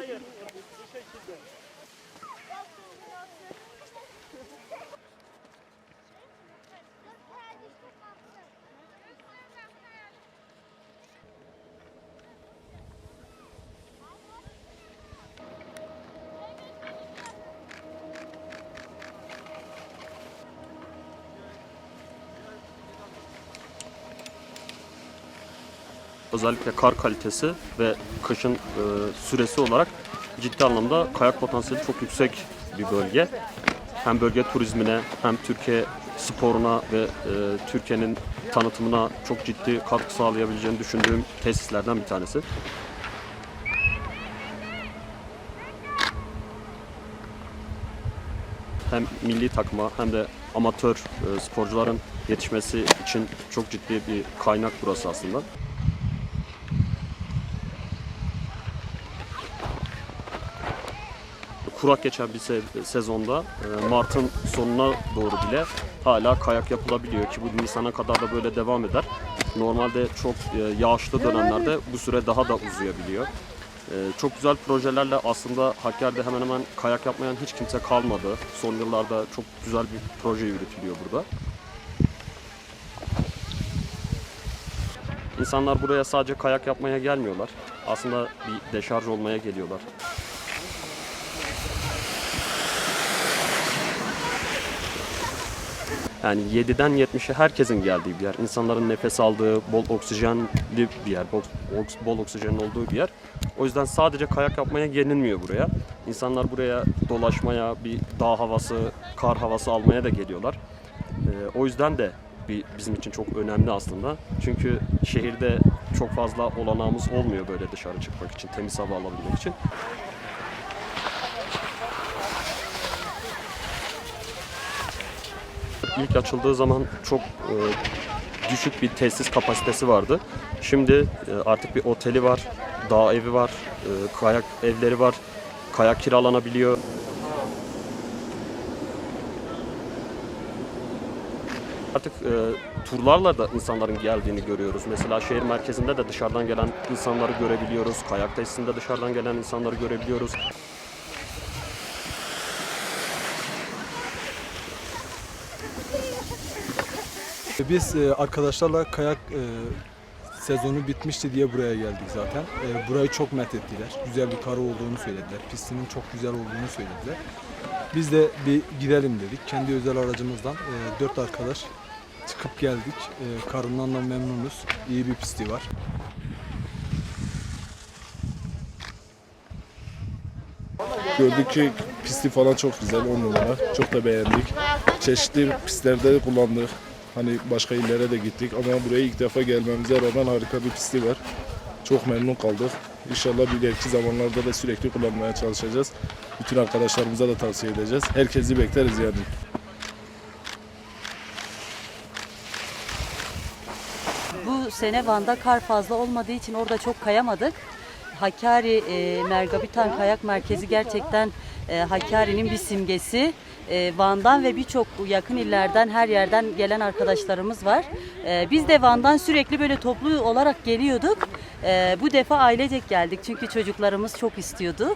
Hayır, bir şey çizdim. Özellikle kar kalitesi ve kışın e, süresi olarak ciddi anlamda kayak potansiyeli çok yüksek bir bölge. Hem bölge turizmine hem Türkiye sporuna ve e, Türkiye'nin tanıtımına çok ciddi katkı sağlayabileceğini düşündüğüm tesislerden bir tanesi. hem milli takıma hem de amatör e, sporcuların yetişmesi için çok ciddi bir kaynak burası aslında. Kurak geçen bir se- sezonda e, Mart'ın sonuna doğru bile hala kayak yapılabiliyor ki bu Nisan'a kadar da böyle devam eder. Normalde çok e, yağışlı dönemlerde bu süre daha da uzayabiliyor. Ee, Çok güzel projelerle aslında Hakkari'de hemen hemen kayak yapmayan hiç kimse kalmadı. Son yıllarda çok güzel bir proje yürütülüyor burada. İnsanlar buraya sadece kayak yapmaya gelmiyorlar. Aslında bir deşarj olmaya geliyorlar. Yani 7'den 70'e herkesin geldiği bir yer. İnsanların nefes aldığı, bol oksijenli bir yer. Bol, bol oksijenin olduğu bir yer. O yüzden sadece kayak yapmaya gelinmiyor buraya. İnsanlar buraya dolaşmaya, bir dağ havası, kar havası almaya da geliyorlar. Ee, o yüzden de bir, bizim için çok önemli aslında. Çünkü şehirde çok fazla olanağımız olmuyor böyle dışarı çıkmak için, temiz hava alabilmek için. İlk açıldığı zaman çok e, düşük bir tesis kapasitesi vardı. Şimdi e, artık bir oteli var, dağ evi var, e, kayak evleri var, kayak kiralanabiliyor. Artık e, turlarla da insanların geldiğini görüyoruz. Mesela şehir merkezinde de dışarıdan gelen insanları görebiliyoruz. Kayak tesisinde dışarıdan gelen insanları görebiliyoruz. Biz e, arkadaşlarla kayak e, sezonu bitmişti diye buraya geldik zaten. E, burayı çok met ettiler. Güzel bir karı olduğunu söylediler. Pistinin çok güzel olduğunu söylediler. Biz de bir gidelim dedik. Kendi özel aracımızdan e, dört arkadaş çıkıp geldik. E, karından da memnunuz. İyi bir pisti var. Gördük ki pisti falan çok güzel, on numara. Çok da beğendik. Çeşitli pistlerde de kullandık. Hani başka illere de gittik ama buraya ilk defa gelmemize rağmen harika bir pisti var. Çok memnun kaldık. İnşallah ileriki zamanlarda da sürekli kullanmaya çalışacağız. Bütün arkadaşlarımıza da tavsiye edeceğiz. Herkesi bekleriz yani. Bu sene Van'da kar fazla olmadığı için orada çok kayamadık. Hakkari e, Mergabitan Kayak Merkezi gerçekten Hakkari'nin bir simgesi. E, Van'dan ve birçok yakın illerden her yerden gelen arkadaşlarımız var. E, biz de Van'dan sürekli böyle toplu olarak geliyorduk. E, bu defa ailecek geldik çünkü çocuklarımız çok istiyordu.